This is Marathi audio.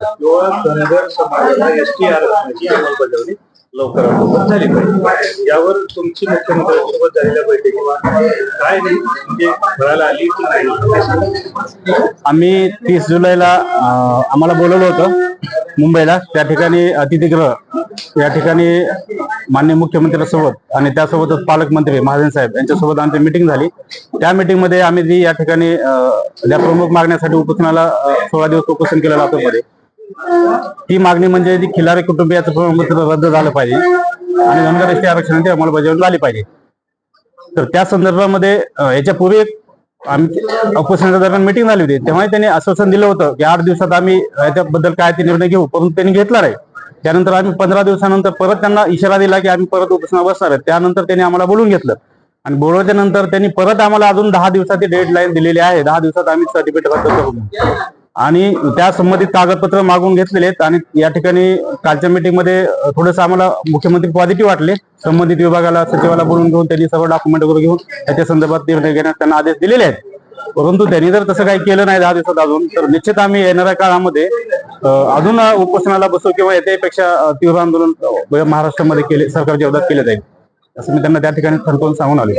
किंवा धनगर समाजाला एस आरक्षणाची अंमलबजावणी लवकरात लवकर झाली पाहिजे. यावर तुमची मुख्यमंत्र्यांसोबत झालेल्या बैठकीत काय म्हणजे कळायला आली की नाही? आम्ही तीस जुलैला अं, आम्हाला बोलवलं होतं मुंबईला. त्या ठिकाणी अतिथीगृह या ठिकाणी माननीय मुख्यमंत्र्यांसोबत आणि त्यासोबतच पालकमंत्री महाजन साहेब यांच्यासोबत आमची मिटिंग झाली. त्या meeting मध्ये आम्ही जी या ठिकाणी अं, ज्या प्रमुख मागण्यासाठी उपोषणाला अं, सोळा दिवस उपोषण केलं जातं मध्ये ती मागणी म्हणजे जी खिलारी कुटुंबियाचं प्रमाणपत्र रद्द झालं पाहिजे. आणि धनगर आरक्षणाची अंमलबजावणी झाली पाहिजे. तर त्या संदर्भामध्ये याच्या पूर्वी आम्ही उपोषणाच्या दरम्यान मिटिंग झाली होती. तेव्हा त्यांनी आश्वासन दिलं होतं की आठ दिवसात आम्ही याच्याबद्दल काय ते निर्णय घेऊ. परंतु त्यांनी घेतला नाही. त्यानंतर आम्ही पंधरा दिवसानंतर परत त्यांना इशारा दिला की आम्ही परत उपोषणा बसणार आहे. त्यानंतर त्यांनी आम्हाला बोलून घेतलं. आणि बोलवल्यानंतर नंतर त्यांनी परत आम्हाला अजून दहा दिवसाची डेडलाईन दिलेली आहे. दहा दिवसात आम्ही सर्टिफिकेट रद्द करू. आणि त्या संबंधित कागदपत्र मागून घेतलेले आहेत आणि या ठिकाणी कालच्या मीटिंगमध्ये थोडंसं आम्हाला मुख्यमंत्री पॉझिटिव्ह वाटले. संबंधित विभागाला सचिवाला बोलून घेऊन त्यांनी सर्व डॉक्युमेंट वगैरे घेऊन त्याच्या संदर्भात निर्णय घेण्यास त्यांना आदेश दिलेले आहेत. परंतु त्यांनी जर तसं काही केलं नाही दहा दिवसात अजून तर निश्चित आम्ही येणाऱ्या काळामध्ये अजून उपोषणाला बसू किंवा याच्यापेक्षा तीव्र आंदोलन महाराष्ट्रामध्ये केले सरकारच्या विरोधात केले जाईल. असं मी त्यांना त्या ठिकाणी ठणकावून सांगून आले